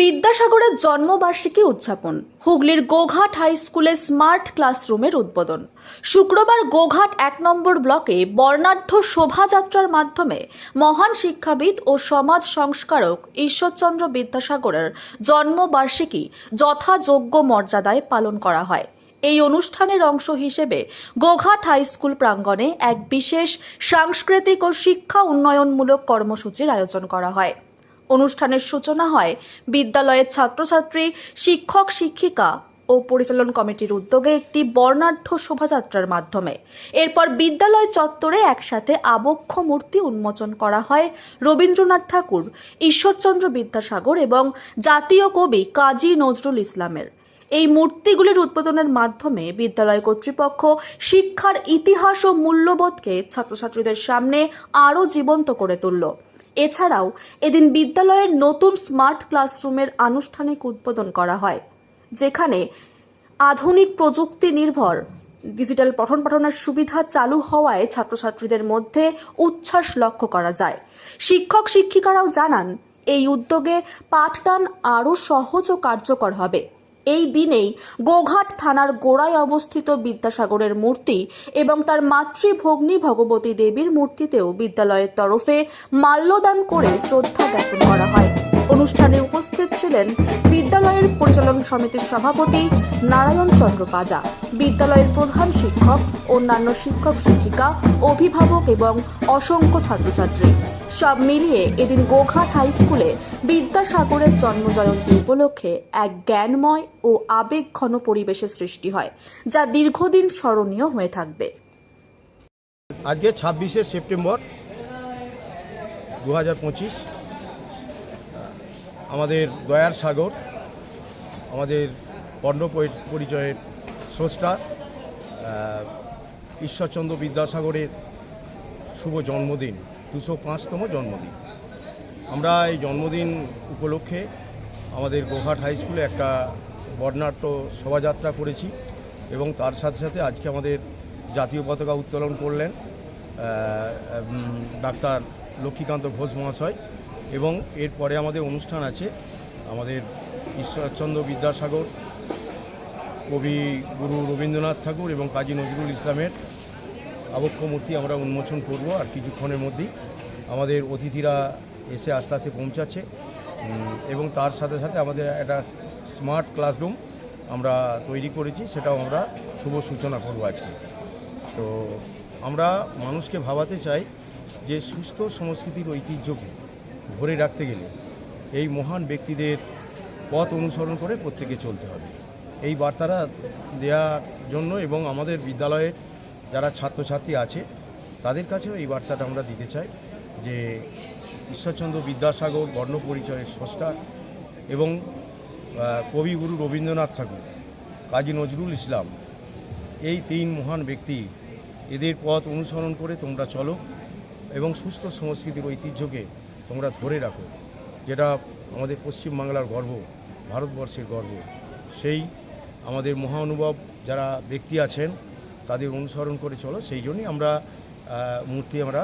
বিদ্যাসাগরের জন্মবার্ষিকী উদযাপন। হুগলির গোঘাট হাই স্কুলে স্মার্ট ক্লাসরুমের উদ্বোধন। শুক্রবার গোঘাট এক নম্বর ব্লকে বর্ণাঢ্য শোভাযাত্রার মাধ্যমে মহান শিক্ষাবিদ ও সমাজ সংস্কারক ঈশ্বরচন্দ্র বিদ্যাসাগরের জন্মবার্ষিকী যথাযোগ্য মর্যাদায় পালন করা হয়। এই অনুষ্ঠানের অংশ হিসেবে গোঘাট হাই স্কুল প্রাঙ্গণে এক বিশেষ সাংস্কৃতিক ও শিক্ষা উন্নয়নমূলক কর্মসূচির আয়োজন করা হয়। অনুষ্ঠানের সূচনা হয় বিদ্যালয়ের ছাত্রছাত্রী, শিক্ষক, শিক্ষিকা ও পরিচালন কমিটির উদ্যোগে একটি বর্ণাঢ্য শোভাযাত্রার মাধ্যমে। এরপর বিদ্যালয় চত্বরে একসাথে আবক্ষ মূর্তি উন্মোচন করা হয় রবীন্দ্রনাথ ঠাকুর, ঈশ্বরচন্দ্র বিদ্যাসাগর এবং জাতীয় কবি কাজী নজরুল ইসলামের। এই মূর্তিগুলির উদ্বোধনের মাধ্যমে বিদ্যালয় কর্তৃপক্ষ শিক্ষার ইতিহাস ও মূল্যবোধকে ছাত্রছাত্রীদের সামনে আরও জীবন্ত করে তুলল। এছাড়াও এদিন বিদ্যালয়ের নতুন স্মার্ট ক্লাসরুমের আনুষ্ঠানিক উদ্বোধন করা হয়, যেখানে আধুনিক প্রযুক্তি নির্ভর, ডিজিটাল পঠন পাঠনের সুবিধা চালু হওয়ায় ছাত্রছাত্রীদের মধ্যে উচ্ছ্বাস লক্ষ্য করা যায়। শিক্ষক শিক্ষিকারাও জানান, এই উদ্যোগে পাঠদান আরও সহজ ও কার্যকর হবে। এই দিনেই গোঘাট থানার গোড়ায় অবস্থিত বিদ্যাসাগরের মূর্তি এবং তার মাতৃভগ্নী ভগবতী দেবীর মূর্তিতেও বিদ্যালয়ের তরফে মাল্যদান করে শ্রদ্ধা জ্ঞাপন করা হয়। অনুষ্ঠানে উপস্থিত ছিলেন বিদ্যালয়ের পরিচালন সমিতির সভাপতি নারায়ণ চন্দ্র পাজা, বিদ্যালয়ের প্রধান শিক্ষক, অন্যান্য শিক্ষক শিক্ষিকা, অভিভাবক এবং অসংখ্য ছাত্রছাত্রী। সব মিলিয়ে এদিন গোঘাট হাই স্কুলে বিদ্যাসাগরের জন্মজয়ন্তী উপলক্ষে এক জ্ঞানময় ও আবেগঘন পরিবেশের সৃষ্টি হয়, যা দীর্ঘদিন স্মরণীয় হয়ে থাকবে। আজকে ছাব্বিশে সেপ্টেম্বর দু হাজার পঁচিশ আমাদের দয়ার সাগর, আমাদের বর্ণ পরিচয়ের স্রষ্টা ঈশ্বরচন্দ্র বিদ্যাসাগরের শুভ জন্মদিন, দুশো পাঁচতম জন্মদিন। আমরা এই জন্মদিন উপলক্ষে আমাদের গোঘাট হাই স্কুলে একটা বর্ণাঢ্য শোভাযাত্রা করেছি এবং তার সাথে সাথে আজকে আমাদের জাতীয় পতাকা উত্তোলন করলেন ডাক্তার লক্ষ্মীকান্ত ঘোষ মহাশয়। এবং এরপরে আমাদের অনুষ্ঠান আছে, আমাদের ঈশ্বরচন্দ্র বিদ্যাসাগর, কবি গুরু রবীন্দ্রনাথ ঠাকুর এবং কাজী নজরুল ইসলামের আবক্ষ মূর্তি আমরা উন্মোচন করব আর কিছুক্ষণের মধ্যেই। আমাদের অতিথিরা এসে আস্তে আস্তে পৌঁছাচ্ছে। এবং তার সাথে সাথে আমাদের একটা স্মার্ট ক্লাসরুম আমরা তৈরি করেছি, সেটাও আমরা শুভ সূচনা করব আজকে। তো আমরা মানুষকে ভাবাতে চাই যে সুস্থ সংস্কৃতির ঐতিহ্যকে ধরে রাখতে গেলে এই মহান ব্যক্তিদের পথ অনুসরণ করে প্রত্যেকে চলতে হবে। এই বার্তাটা দেওয়ার জন্য এবং আমাদের বিদ্যালয়ের যারা ছাত্রছাত্রী আছে, তাদের কাছেও এই বার্তাটা আমরা দিতে চাই যে ঈশ্বরচন্দ্র বিদ্যাসাগর বর্ণপরিচয়ের স্রষ্টা এবং কবিগুরু রবীন্দ্রনাথ ঠাকুর, কাজী নজরুল ইসলাম, এই তিন মহান ব্যক্তি এদের পথ অনুসরণ করে তোমরা চলো এবং সুস্থ সংস্কৃতির ঐতিহ্যকে তোমরা ধরে রাখো, যেটা আমাদের পশ্চিমবাংলার গর্ব, ভারতবর্ষের গর্ব, সেই আমাদের মহানুভব যারা ব্যক্তি আছেন, তাদের অনুসরণ করে চলো, সেই জন্যই আমরা মূর্তি আমরা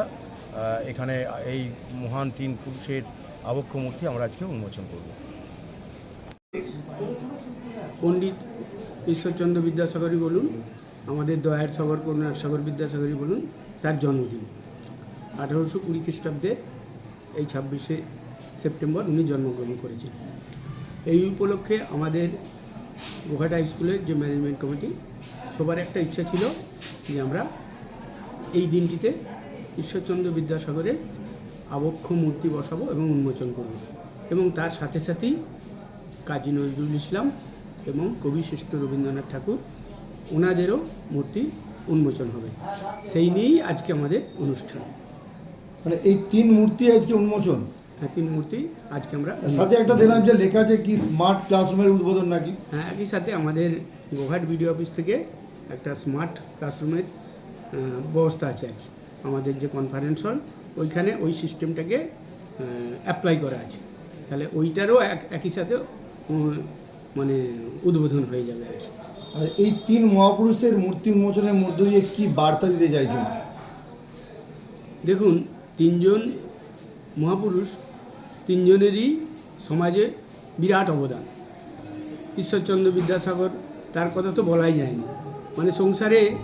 এখানে এই মহান তিন পুরুষের আবক্ষ মূর্তি আমরা আজকে উন্মোচন করব। পণ্ডিত ঈশ্বরচন্দ্র বিদ্যাসাগরই বলুন, আমাদের দয়ার সাগর করুণার সাগর বিদ্যাসাগরই বলুন, তার জন্মদিন। আঠারোশো কুড়ি খ্রিস্টাব্দে এই ছাব্বিশে সেপ্টেম্বর উনি জন্মগ্রহণ করেছেন। এই উপলক্ষে আমাদের গোঘাটা স্কুলের যে ম্যানেজমেন্ট কমিটি, সবার একটা ইচ্ছা ছিল যে আমরা এই দিনটিতে ঈশ্বরচন্দ্র বিদ্যাসাগরের আবক্ষ মূর্তি বসাবো এবং উন্মোচন করব। এবং তার সাথে সাথেই কাজী নজরুল ইসলাম এবং কবি শ্রেষ্ঠ রবীন্দ্রনাথ ঠাকুর, ওনাদেরও মূর্তি উন্মোচন হবে। সেই নিয়েই আজকে আমাদের অনুষ্ঠান। মানে এই তিন মূর্তি আজকে উন্মোচন। হ্যাঁ তিন মূর্তি আজকে আমরা সাথে একটা দিলাম যে লেখা আছে কি স্মার্ট ক্লাসরুমের উদ্বোধন নাকি? হ্যাঁ একই সাথে আমাদের গোঘাট বিডিও অফিস থেকে একটা স্মার্ট ক্লাসরুমের ব্যবস্থা আছে আর। আমাদের যে কনফারেন্স হল ওইখানে ওই সিস্টেমটাকে অ্যাপ্লাই করা আছে। তাহলে ওইটারও এক- একই সাথে মানে উদ্বোধন হয়ে যাবে আর কি আর এই তিন মহাপুরুষের মূর্তি উন্মোচনের মধ্য দিয়ে কি বার্তা দিতে চাইছেন? দেখুন তিনজন মহাপুরুষ, তিনজনেরই সমাজে বিরাট অবদান। ঈশ্বরচন্দ্র বিদ্যাসাগর, তার কথা তো বলাই যায়নি। মানে সংসারে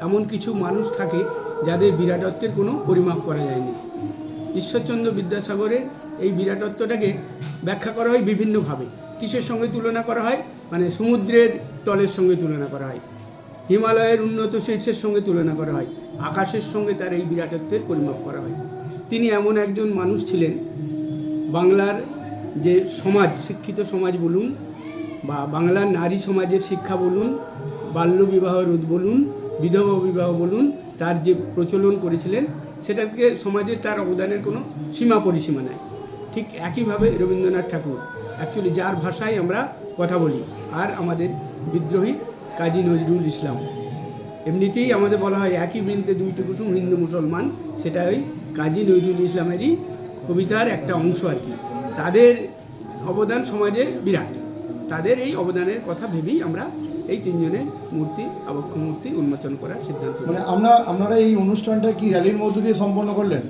এমন কিছু মানুষ থাকে যাদের বিরাটত্বের কোনো পরিমাপ করা যায়নি। ঈশ্বরচন্দ্র বিদ্যাসাগরের এই বিরাটত্বটাকে ব্যাখ্যা করা হয় বিভিন্নভাবে। কিসের সঙ্গে তুলনা করা হয়? মানে সমুদ্রের তলের সঙ্গে তুলনা করা হয়। হিমালয়ের উন্নত শীর্ষের সঙ্গে তুলনা করা হয়। আকাশের সঙ্গে তার এই বিরাটত্বের পরিমাপ করা হয়। তিনি এমন একজন মানুষ ছিলেন, বাংলার যে সমাজ, শিক্ষিত সমাজ বলুন বা বাংলার নারী সমাজের শিক্ষা বলুন বাল্যবিবাহ রোধ বলুন, বিধবা বিবাহ বলুন, তার যে প্রচলন করেছিলেন, সেটাকে সমাজে তার অবদানের কোনো সীমা পরিসীমা নাই। ঠিক একইভাবে রবীন্দ্রনাথ ঠাকুর অ্যাকচুয়ালি যার ভাষায় আমরা কথা বলি, আর আমাদের বিদ্রোহী কাজী নজরুল ইসলাম। এমনিতেই আমাদের বলা হয় একই বৃন্তে দুইটি কুসুম হিন্দু মুসলমান। সেটা ওই কাজী নজরুল ইসলামেরই কবিতার একটা অংশ আর কি। তাদের অবদান সমাজে বিরাট। তাদের এই অবদানের কথা ভেবেই আমরা এই তিনজনের মূর্তি আবক্ষ মূর্তি উন্মোচন করার সিদ্ধান্ত মানে আমরা আপনারা এই অনুষ্ঠানটা কি র্যালির মধ্য দিয়ে সম্পন্ন করলেন?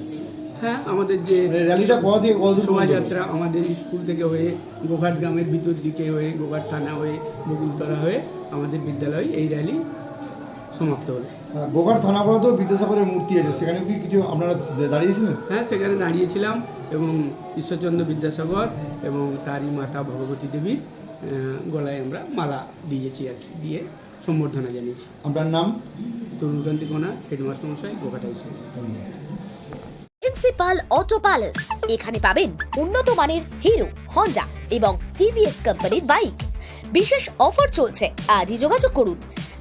হ্যাঁ আমাদের যে মানে র্যালিটা কোথা থেকে কত শোভাযাত্রা আমাদের স্কুল থেকে হয়ে গোঘাট গ্রামের ভিতর দিকে হয়ে গোঘাট থানা হয়ে বকুলতলা হয়ে আমাদের বিদ্যালয়ে এই র্যালি সমাপ্ত হলো। গোঘাট থানাপাড়া তো বিদ্যাসাগরের মূর্তি আছে। সেখানে কি কিছু আপনারা দাঁড়িয়েছিলেন? হ্যাঁ সেখানে দাঁড়িয়েছিলাম এবং ঈশ্বরচন্দ্র বিদ্যাসাগর এবং তারই মাতা ভগবতী দেবীর গলায় আমরা মালা দিয়েছি আর কি দিয়ে সম্বর্ধনা জানিয়েছি। আপনার নাম? তরুণকান্তি কোনা হেডমাস্টার মশাই Goghata school. Principal auto palace এখানে পাবেন উন্নত মানের হিরো হন্ডা এবং টিভিএস কোম্পানির বাইক বিশেষ অফার চলছে। আজই যোগাযোগ করুন।